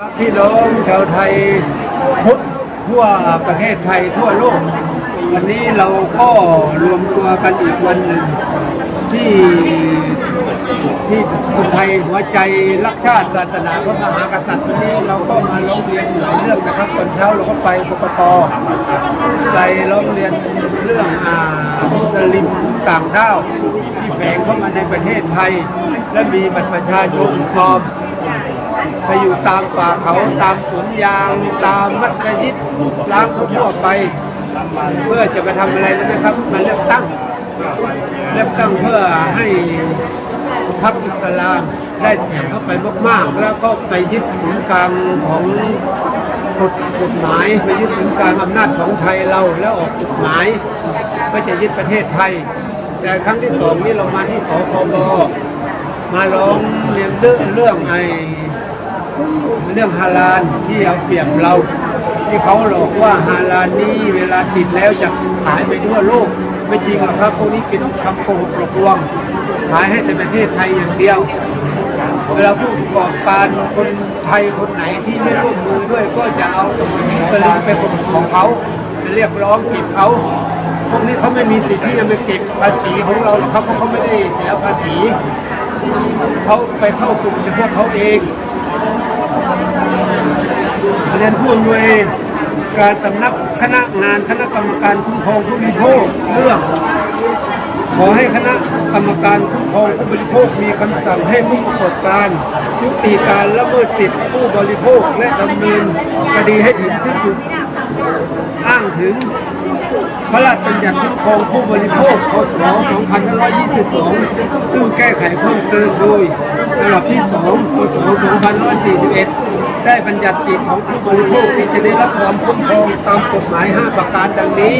ครับพี่น้องชาวไทยพุทธทั่วประเทศไทยทั่วโลก วันนี้เราก็รวมตัวกันอีกวันหนึ่ง ที่ที่คนไทยหัวใจรักชาติศาสนาพระมหากษัตริย์วันนี้เราก็มาร้องเรียนหลายเรื่องนะครับตอนเช้าเราก็ไปกกตไปร้องเรียนเรื่องอามุสลิมต่างด้าวที่แฝงเข้ามาในประเทศไทย และมีบัตรประชาชนปลอม ไปอยู่ตามป่าเขาตามสวนยางตามมัสยิดร้างทั่วไป เพื่อจะมาทำอะไรรู้ไหมครับมาเลือกตั้ง เลือกตั้งเพื่อให้พรรคอิสลามได้เสียงเข้าไปมากๆ แล้วก็ไปยึดศูนย์กลางของกฎกฎหมายไปยึดศูนย์กลางอำนาจของไทยเราแล้วออกกฎหมายก็จะยึดประเทศไทย แต่ครั้งที่สองนี่เรามาที่สคบมาร้องเรียนเรื่องเรื่องไอ้ เรื่องฮาลาลที่เอาเปรียบเรา ที่เขาหลอกว่าฮาลาลนี้เวลาติดแล้วจะขายไปทั่วโลก ไม่จริงหรอกครับพวกนี้เป็นคำโกหกหลอกลวงขายให้แต่ประเทศไทยอย่างเดียวเวลาผู้ประกอบการคนไทยคนไหนที่ไม่ร่วมมือด้วยก็จะเอาตรงนี้สลิมไปเป็นของเขาไปเรียกร้องเก็บเขาพวกนี้เขาไม่มีสิทธิ์ที่จะมาเก็บภาษีของเราหรอกครับเพราะเขาไม่ได้เสียภาษีเขาไปเข้ากลุ่มเป็นพวกเขาเอง เรียนผู้อำนวยการสำนักคณะงานคณะกรรมการคุ้มครองผู้บริโภคเรื่อง ขอให้คณะกรรมการคุ้มครองผู้บริโภคมีคำสั่งให้ผู้ประกอบการยุติการละเมิดสิทธิผู้บริโภคและดำเนินคดีให้ถึงที่สุด อ้างถึงพระราชบัญญัติคุ้มครองผู้บริโภค พศ 2522 ซึ่งแก้ไขเพิ่มเติมโดยระดับที่ 2 พศ2541 ได้บัญญัติสิทธิของผู้บริโภคที่จะได้รับความคุ้มครองตามกฎหมาย 5 ประการดังนี้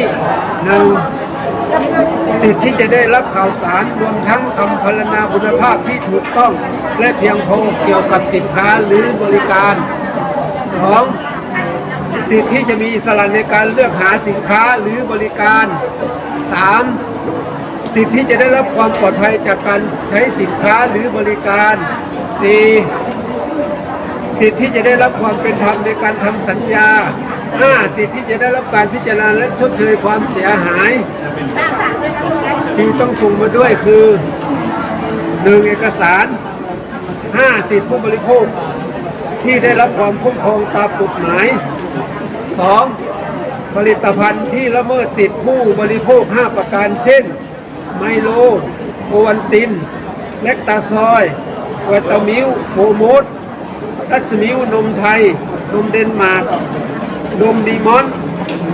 1. สิทธิที่จะได้รับข่าวสารรวมทั้งคำพรรณนาคุณภาพที่ถูกต้อง และเพียงพอเกี่ยวกับสินค้าหรือบริการ 2. สิทธิที่จะมีอิสระในการเลือกหาสินค้าหรือบริการ 3. สิทธิที่จะได้รับความปลอดภัยจากการใช้สินค้าหรือบริการ 4. สิทธิที่จะได้รับความเป็นธรรมในการทำสัญญา 5. สิทธิที่จะได้รับการพิจารณาและชดเชยความเสียหายที่ต้องส่งมาด้วยคือหนึ่งเอกสาร 5. สิทธิผู้บริโภค ที่ได้รับความคุ้มครองตามกฎหมาย 2. ผลิตภัณฑ์ที่ละเมิดติดผู้บริโภค 5 ประการเช่น ไมโลโอวันตินแลคตาซอยเวตามิลโฟโมด รัสมิลนมไทย นมเดนมาร์ก นมดีมอน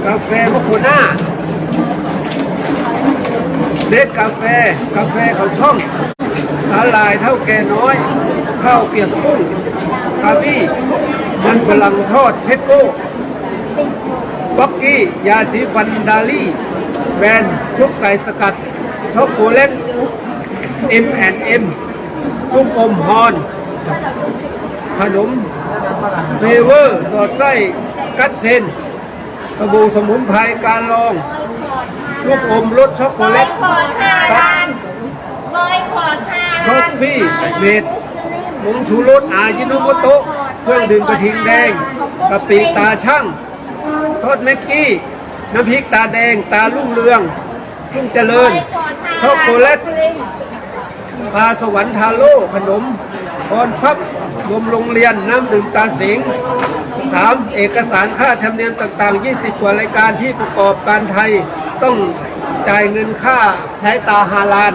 กาแฟมะโคน่าเด็ดกาแฟ กาแฟเขาช่องสาลายเท่าแก่น้อย ข้าวเปียกกุ้งคาบี้มันฝรั่งทอดเพชรโก้บ็อกกี้ ยาสีฟันดาลี่แบรนด์ชุบไก่สกัดช็อกโกแลต M&M กุ้งอมฮอน ขนมเฟเวอร์สอดไส้กัดเซนสบู่สมุนไพรการลอง ลูกอมรสช็อกโกบแลอยตคอร์ดห้าล้านบอยคอร์ดห้าคอล้าฟนฟี่เมดผงชูรสอายิโนโมโตะเครื่องดื่มกระทิงแดงกะปิตาช่างทอดแม็กกี้ น้ำพริกตาแดงตาลุ่งเรืองลุ่งเจริญช็อกโกแลตปลาสวรรค์ทาโร่ขนมพรพับ รวมโรงเรียนน้ำดื่มตาสิงสามเอกสารค่าธรรมเนียมต่างๆ 20 กว่ารายการที่ประกอบการไทยต้องจ่ายเงินค่าใช้ตาฮาลาน